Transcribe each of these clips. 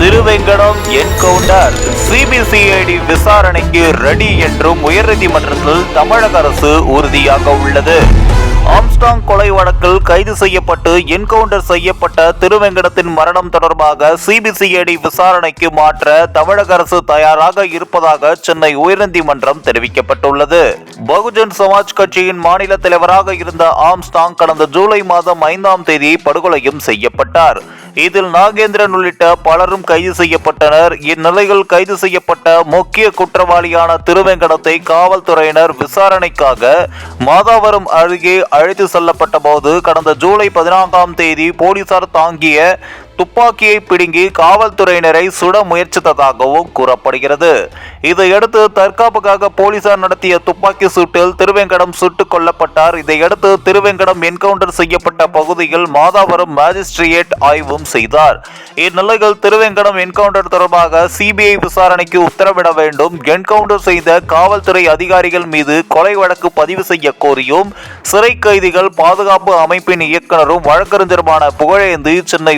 Thiruvengadam encounter. C B C I D விசாரணைக்கு ready என்றும் உயர்நீதிமன்றத்தில் தமிழக அரசு உறுதியாக உள்ளது. ஆம்ஸ்டாங் கொலை வழக்கில் கைது செய்யப்பட்டு என்கவுண்டர் செய்யப்பட்ட திருவெங்கடத்தின் மரணம் தொடர்பாக சிபிசிஐடி விசாரணைக்கு மாற்ற தமிழக அரசு தயாராக இருப்பதாக சென்னை உயர்நீதிமன்றம் தெரிவிக்கப்பட்டுள்ளது. பகுஜன் சமாஜ் கட்சியின் மாநில தலைவராக இருந்த ஆம்ஸ்டாங் கடந்த ஜூலை மாதம் ஐந்தாம் தேதி படுகொலையும் செய்யப்பட்டார். இதில் நாகேந்திரன் உள்ளிட்ட பலரும் கைது செய்யப்பட்டனர். இந்நிலையில் கைது செய்யப்பட்ட முக்கிய குற்றவாளியான திருவெங்கடத்தை காவல்துறையினர் விசாரணைக்காக மாதாவரம் அருகே அழைத்து செல்லப்பட்ட போது கடந்த ஜூலை பதினான்காம் தேதி போலீசார் தாங்கிய துப்பாக்கியை பிடுங்கி காவல்துறையினரை சுட முயற்சித்ததாகவும் கூறப்படுகிறது. இதையடுத்து தற்காப்புக்காக போலீசார் நடத்திய துப்பாக்கி சூட்டில் திருவேங்கடம் சுட்டுக் கொல்லப்பட்டார். இதையடுத்து திருவேங்கடம் என்கவுண்டர் செய்யப்பட்ட பகுதியில் மாதாவரம் மாஜிஸ்ட்ரியேட் ஆய்வும் செய்தார். இந்நிலையில் திருவேங்கடம் என்கவுண்டர் தொடர்பாக சிபிஐ விசாரணைக்கு உத்தரவிட வேண்டும். என்கவுண்டர் செய்த காவல்துறை அதிகாரிகள் மீது கொலை வழக்கு பதிவு செய்ய கோரியும் சிறை கைதிகள் பாதுகாப்பு அமைப்பின் இயக்குனரும் வழக்கறிஞருமான புகழேந்தி சென்னை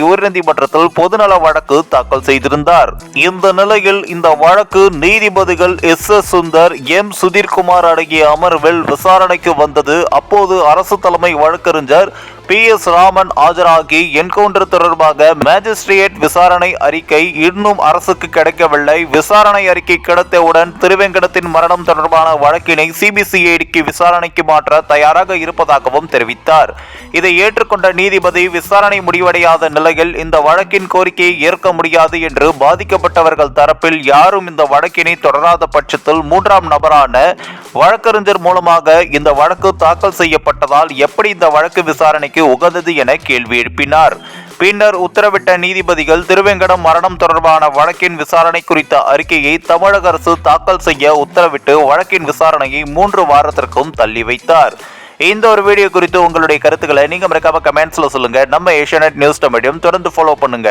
நீதிமன்றத்தில் பொதுநல வழக்கு தாக்கல் செய்திருந்தார். இந்த நிலையில் இந்த வழக்கு நீதிபதிகள் S S Sundar M Sudhirkumar அடங்கிய அமர்வில் விசாரணைக்கு வந்தது. அப்போது அரசு தலைமை வழக்கறிஞர் பி எஸ் ராமன் ஆஜராகி என்கவுண்டர் தொடர்பாக மேஜிஸ்ட்ரேட் விசாரணை அறிக்கை இன்னும் அரசுக்கு கிடைக்கவில்லை. விசாரணை அறிக்கை கிடைத்தவுடன் திருவேங்கடத்தின் மரணம் தொடர்பான வழக்கினை சிபிசிஐடிக்கு விசாரணைக்கு மாற்ற தயாராக இருப்பதாகவும் தெரிவித்தார். இதை ஏற்றுக்கொண்ட நீதிபதி விசாரணை முடிவடையாத நிலையில் இந்த வழக்கின் கோரிக்கையை ஏற்க முடியாது என்று பாதிக்கப்பட்டவர்கள் தரப்பில் யாரும் இந்த வழக்கினை தொடராத பட்சத்தில் மூன்றாம் நபரான வழக்கறிஞர் மூலமாக இந்த வழக்கு தாக்கல் செய்யப்பட்டதால் எப்படி இந்த வழக்கு விசாரணை விசாரணைக்கு உகந்தது என கேள்வி எழுப்பினார். பின்னர் உத்தரவிட்ட நீதிபதிகள் திருவேங்கடம் மரணம் தொடர்பான வழக்கின் விசாரணை குறித்த அறிக்கையை தமிழக அரசு தாக்கல் செய்ய உத்தரவிட்டு வழக்கின் விசாரணையை மூன்று வாரத்திற்கும் தள்ளி வைத்தார். இந்த ஒரு வீடியோ குறித்து உங்களுடைய கருத்துக்களை நீங்க மறக்காம கமெண்ட்ஸ்ல சொல்லுங்க. நம்ம ஏஷியானெட் நியூஸ் மீடியம் தொடர்ந்து ஃபாலோ பண்ணுங்க.